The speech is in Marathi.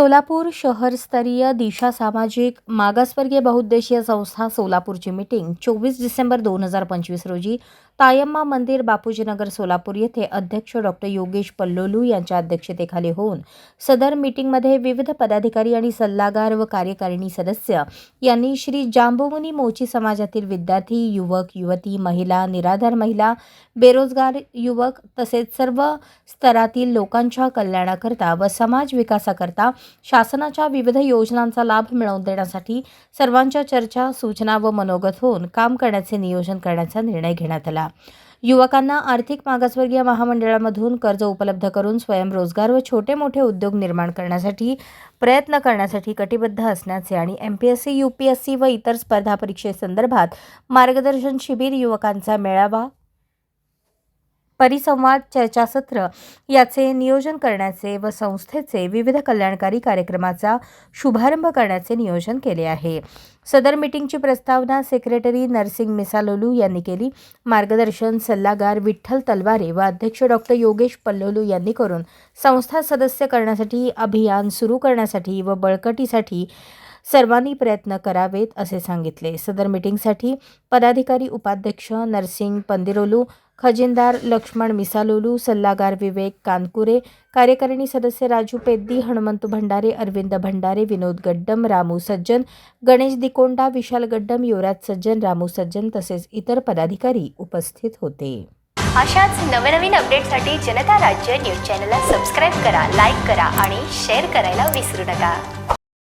सोलापूर शहरस्तरीय दिशा सामाजिक मागासवर्गीय बहुउद्देशीय संस्था सोलापूरची मीटिंग चोवीस डिसेंबर दोन हजार पंचवीस रोजी तायम्मा मंदिर बापूजीनगर सोलापूर येथे अध्यक्ष डॉक्टर योगेश पल्लोलू यांच्या अध्यक्षतेखाली होऊन सदर मीटिंगमध्ये विविध पदाधिकारी आणि सल्लागार व कार्यकारिणी सदस्य यांनी श्री जांबुमुनी मोची समाजातील विद्यार्थी युवक युवती महिला निराधार महिला बेरोजगार युवक तसेच सर्व स्तरातील लोकांच्या कल्याणाकरता व समाज विकासाकरता शासनाच्या विविध योजनांचा लाभ मिळवून देण्यासाठी सर्वांच्या चर्चा सूचना व मनोगत होऊन काम करण्याचे नियोजन करण्याचा निर्णय घेण्यात आला. युवकांना आर्थिक मागासवर्गीय महामंडळामधून कर्ज उपलब्ध करून स्वयंरोजगार व छोटे मोठे उद्योग निर्माण करण्यासाठी प्रयत्न करण्यासाठी कटिबद्ध असण्याचे आणि M P S C U P S C व इतर स्पर्धा परीक्षेसंदर्भात मार्गदर्शन शिबिर युवकांचा मेळावा परिसंवाद चर्चासत्र याचे नियोजन करण्याचे व संस्थेचे विविध कल्याणकारी कार्यक्रमाचा शुभारंभ करण्याचे नियोजन केले आहे. सदर मीटिंगची प्रस्तावना सेक्रेटरी नरसिंग मिसालोलू यांनी केली. मार्गदर्शन सल्लागार विठ्ठल तलवारे व अध्यक्ष डॉक्टर योगेश पल्लोलू यांनी करून संस्था सदस्य करण्यासाठी अभियान सुरू करण्यासाठी व बळकटीसाठी सर्वांनी प्रयत्न करावेत असे सांगितले. सदर मीटिंगसाठी पदाधिकारी उपाध्यक्ष नरसिंग पंदिरोलू खजिनदार लक्ष्मण मिसालोलू सल्लागार विवेक कानकुरे कार्यकारिणी सदस्य राजू पेद्दी हनुमंत भंडारे अरविंद भंडारे विनोद गड्डम रामू सज्जन गणेश दिकोंडा विशाल गड्डम युवराज सज्जन रामू सज्जन तसेच इतर पदाधिकारी उपस्थित होते. अशाच नवनवीन अपडेटसाठी जनता राज्य न्यूज चॅनलला सबस्क्राईब करा लाईक करा आणि शेअर करायला विसरू नका.